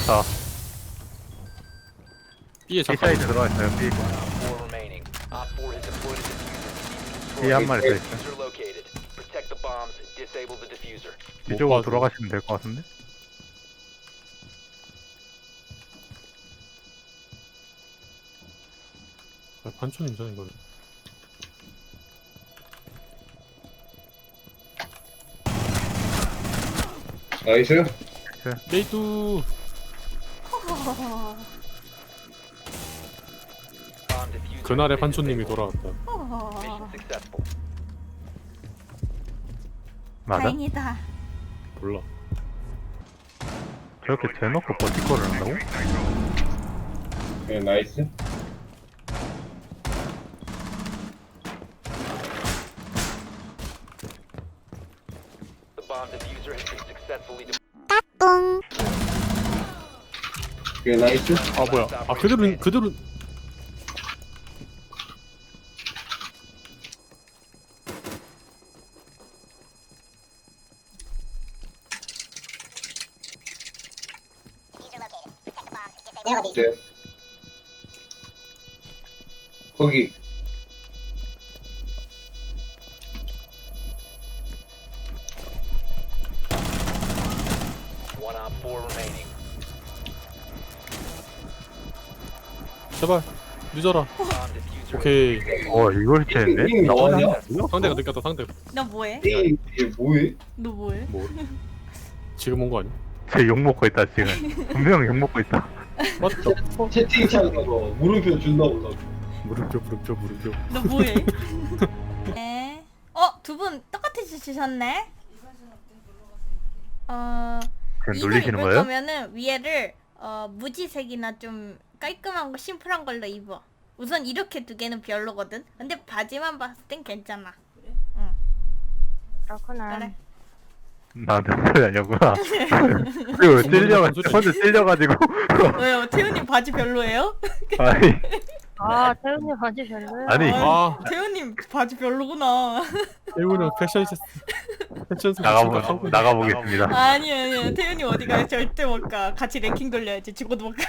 들어왔다. B에 B 잠깐 사이드 들어와 있어요. B. Four remaining. Op 4 has deployed a diffuser. B 한 마리 더 있어요. Diffuser located. Protect the bombs. Disable the diffuser. 이쪽으로 봐도. 돌아가시면 될 것 같은데? 아, 반천이잖아 이거 나이스. Bomb diffuser. 그날의 반초님이. 돌아왔다. 맞아? 다행이다. 몰라 저렇게 대놓고 버티거를 한다고? 네, 나이스. 네, 나이스. 아 뭐야 아 그대로 그대로 네. 거기. 제발 늦어라. 오케이 어, 이걸 채는데? 이게 나 뭐하냐? 혼자 상대가 느꼈다 상대가 너 뭐해? 이게 뭐해? 너 뭐해? 뭐 지금 온 거 아니야? 쟤 욕 먹고 있다, 지금. 분명 욕 먹고 있다. 맞다 채팅창에서 물음표 준다 올라. 물음표 물음표 물음표 너 뭐해? 네. 어, 두 분 똑같이 주셨네. 어, 그냥 이거 놀리시는 입을 거예요? 거면은 위에를 어, 무지색이나 좀 깔끔한 거 심플한 걸로 입어. 우선 이렇게 두 개는 별로거든. 근데 바지만 봤을 땐 괜찮아. 그렇구나. 그래. 나한테 소리 아니었구나. 그리고 찔려가지고, 혼자 찔려가지고. 왜요? 태훈님 바지 별로예요? 아니, 아, 태훈님 바지 별로야. 아니. 아 태훈님 바지 별로구나. 일본은 패션이셨어 패션 나가보, 나가보겠습니다. 아니 아니 태훈님 어디 가요? 절대 못 가. 같이 랭킹 돌려야지. 죽어도 못 가.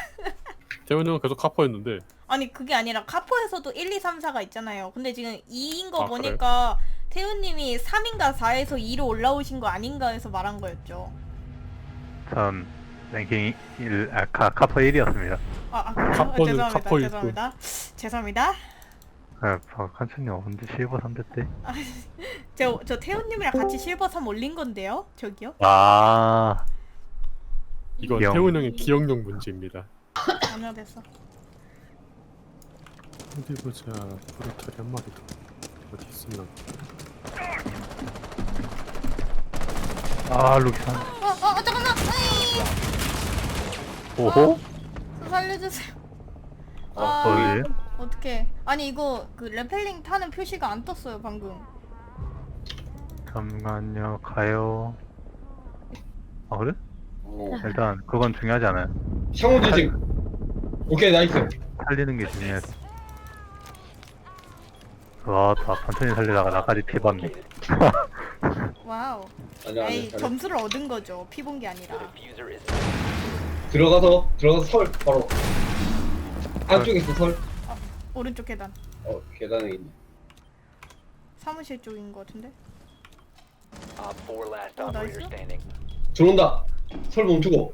태훈이 형은 계속 카퍼였는데 아니 그게 아니라 카포에서도 1, 2, 3, 4가 있잖아요. 근데 지금 2인 거 아, 보니까 태훈님이 3인가 4에서 2로 올라오신 거 아닌가 해서 말한 거였죠. 전 랭킹 1, 아, 카, 카퍼 1이었습니다. 아, 아 그래요? 카포는 죄송합니다. 카포 있고. 죄송합니다. 죄송합니다. 아, 칸천님 언제 실버 3대 때? 저, 저 태훈님이랑 같이 실버 3 올린 건데요. 저기요. 아, 이건 영. 태훈 형의 기억력 문제입니다 아니야 됐어. 어디 보자 브루탈이 한 마리 더 어디 있으면 아, 루키산. 어, 어, 잠깐만. 으이! 오호? 저 살려주세요. 아, 아, 거기? 어떡해. 아니 이거 그 레펠링 타는 표시가 안 떴어요 방금. 잠깐요, 가요. 아, 그래? 어. 일단, 그건 중요하지 않아요. 상호 조직. 오케이, 나이스. 살리는 게 중요해. 와, 다 천천히 살리다가 나까지 피 받네. 와우. 아니야, 에이 아니야. 잘해. 점수를 얻은 거죠. 피 본 게 The 아니라. diffuser is 들어가서, 들어가서 설, 바로. 안쪽에 있어, 설. 오른쪽 계단. 어, 계단에 있네. 사무실 쪽인 것 같은데. op 4 last Oh, operator nice. standing. 들어온다. 설 멈추고.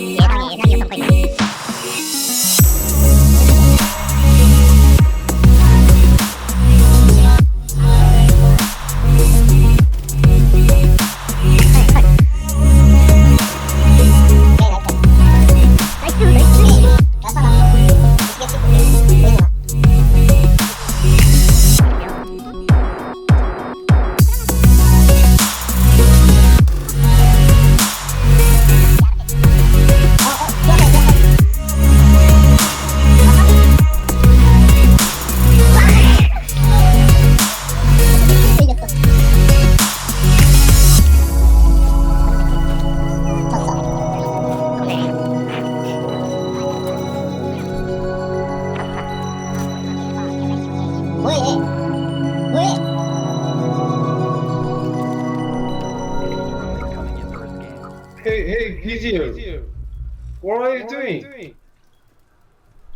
What are you doing?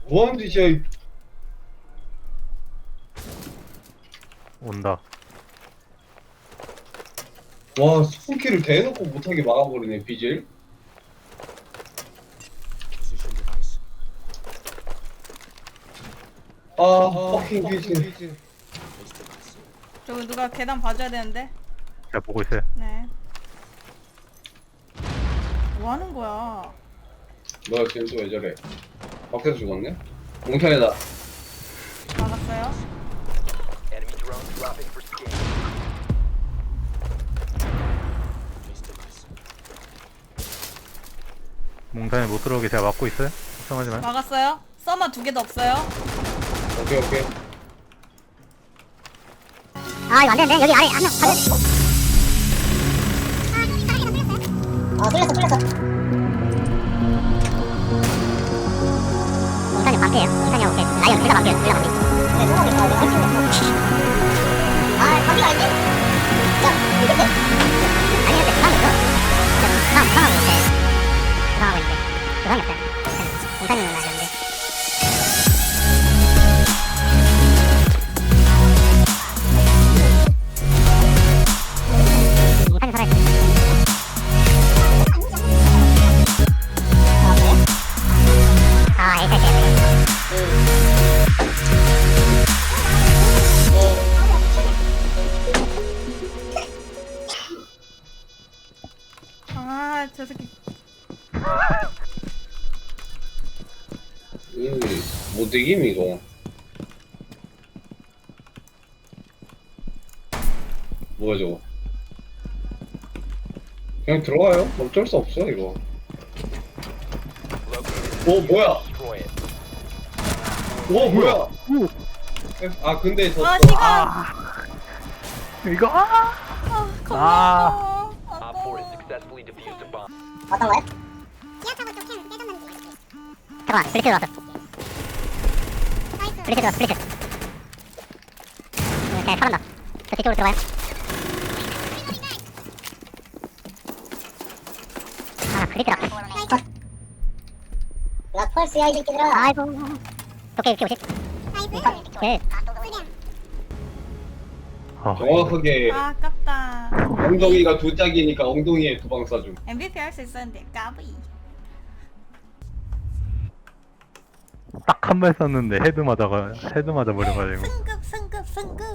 뭐하는 짓이야 이 온다. 와 스폰키를 대놓고 못하게 막아버리네 비질 아 퍼킹 비질 저거 누가 계단 봐줘야 되는데. 제가 보고 있어요. 네. 뭐 하는 거야? 뭐야 쟤는 또왜 저래 밖에서 죽었네? 몽탄이다 막았어요? Enemy drone dropping for scan. 몽탄에 못 들어오게 제가 막고 있어요. 걱정하지 마요. 막았어요? 서머 두 개도 없어요? 오케이 오케이 아 이거 안 되는데 여기 아래 한명 가져 어 뚫렸어 뚫렸어 몽탄이 반피에요 몽탄이 오케이. 라이언 둘다 반피에요 둘다 반피 근데 소목이 아 내가 할수 있어 아 반피가 아닌데? 야 이겼대 아니 근데 부상이 있어 부상 부상하고 있대 부상하고 있는데 부상이 없어요 나는데 몽탄이 이김 이거 뭐야 저거 그냥 들어가요 어쩔 수 없어 이거. 오 뭐야. 오 뭐야 아 근데 저 아, 또- 시간! 이거 아! 아, 아. 겁나. Op 4 has successfully defused a bomb. 어떤 거요? 잠깐만, 블리츠 들어왔어. 블리츠 들어왔어, 블리츠. 응, 그냥 털었나. 저 뒤쪽으로 들어가요. 아, 블리츠라. 나 펄스야, 이 새끼들아. 아이고. 오케이, 오케이, 오케이. 네. 아, 정확하게 아, 아깝다. 엉덩이가 두 짝이니까 엉덩이에 두 방 쏴줌 MVP 할 수 있었는데, 까비. 딱 한발 썼는데 헤드 맞아가 헤드 맞아 버려가지고. 승급 승급 승급.